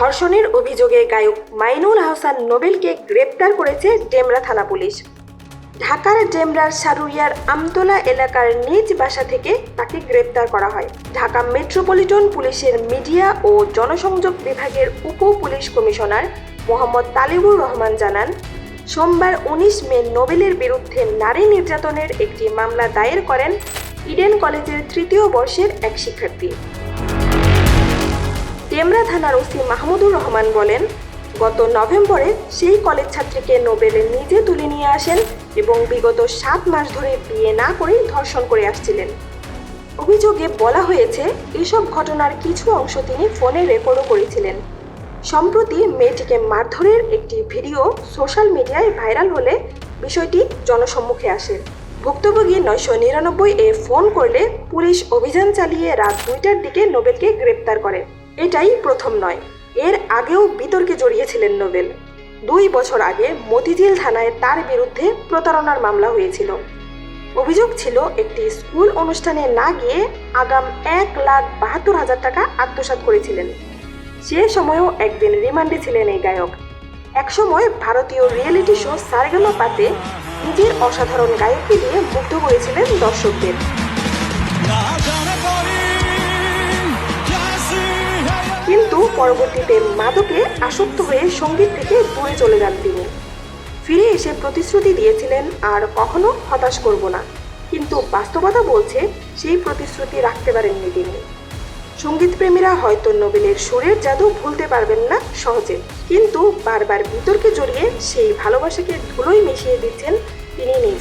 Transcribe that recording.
ধর্ষণের অভিযোগে গায়ক মাইনুল হাসান নোবেলকে গ্রেপ্তার করেছে ডেমরা থানা পুলিশ। ঢাকার ডেমরার সারুরিয়ার আমতলা এলাকার নিজ বাসা থেকে তাকে গ্রেপ্তার করা হয়। ঢাকা মেট্রোপলিটন পুলিশের মিডিয়া ও জনসংযোগ বিভাগের উপ পুলিশ কমিশনার মোহাম্মদ তালিবুর রহমান জানান, সোমবার উনিশ মে নোবেলের বিরুদ্ধে নারী নির্যাতনের একটি মামলা দায়ের করেন ইডেন কলেজের তৃতীয় বর্ষের এক শিক্ষার্থী। ডেমরা থানার ওসি মাহমুদুর রহমান বলেন, গত নভেম্বরে সেই কলেজ ছাত্রীকে নোবেলে নিজে তুলে নিয়ে আসেন এবং বিগত সাত মাস ধরে বিয়ে না করেই ধর্ষণ করে আসছিলেন। অভিযোগে বলা হয়েছে, এসব ঘটনার কিছু অংশ তিনি ফোনে রেকর্ডও করেছিলেন। সম্প্রতি মেয়েটিকে মারধরের একটি ভিডিও সোশ্যাল মিডিয়ায় ভাইরাল হলে বিষয়টি জনসম্মুখে আসে। ভুক্তভোগী নয়শো নিরানব্বই এ ফোন করলে পুলিশ অভিযান চালিয়ে রাত দুইটার দিকে নোবেলকে গ্রেপ্তার করে। এটাই প্রথম নয়। এর আগেও বিতর্কে জড়িয়েছিলেন নোবেল। দুই বছর আগে মতিঝিল থানায় তার বিরুদ্ধে প্রতারণার মামলা হয়েছিল। অভিযোগ ছিল, একটি স্কুল অনুষ্ঠানে না গিয়ে আগাম এক লাখ বাহাত্তর হাজার টাকা আত্মসাৎ করেছিলেন। সে সময়ও একদিন রিমান্ডে ছিলেন এই গায়ক। একসময় ভারতীয় রিয়েলিটি শো সারেগামা পাতে নিজের অসাধারণ গায়ককে দিয়ে মুগ্ধ করেছিলেন দর্শকদের। পরবর্তীতে মাদকে আসক্ত হয়ে সংগীত থেকে দূরে চলে যান তিনি। ফিরে এসে প্রতিশ্রুতি দিয়েছিলেন, আর কখনো হতাশ করব না। কিন্তু বাস্তবতা বলছে, সেই প্রতিশ্রুতি রাখতে পারেননি তিনি। সঙ্গীতপ্রেমীরা হয়তো নোবেলের সুরের জাদু ভুলতে পারবেন না সহজে, কিন্তু বারবার বিতর্কে জড়িয়ে সেই ভালোবাসাকে ধুলোয় মিশিয়ে দিচ্ছেন তিনি নিজেই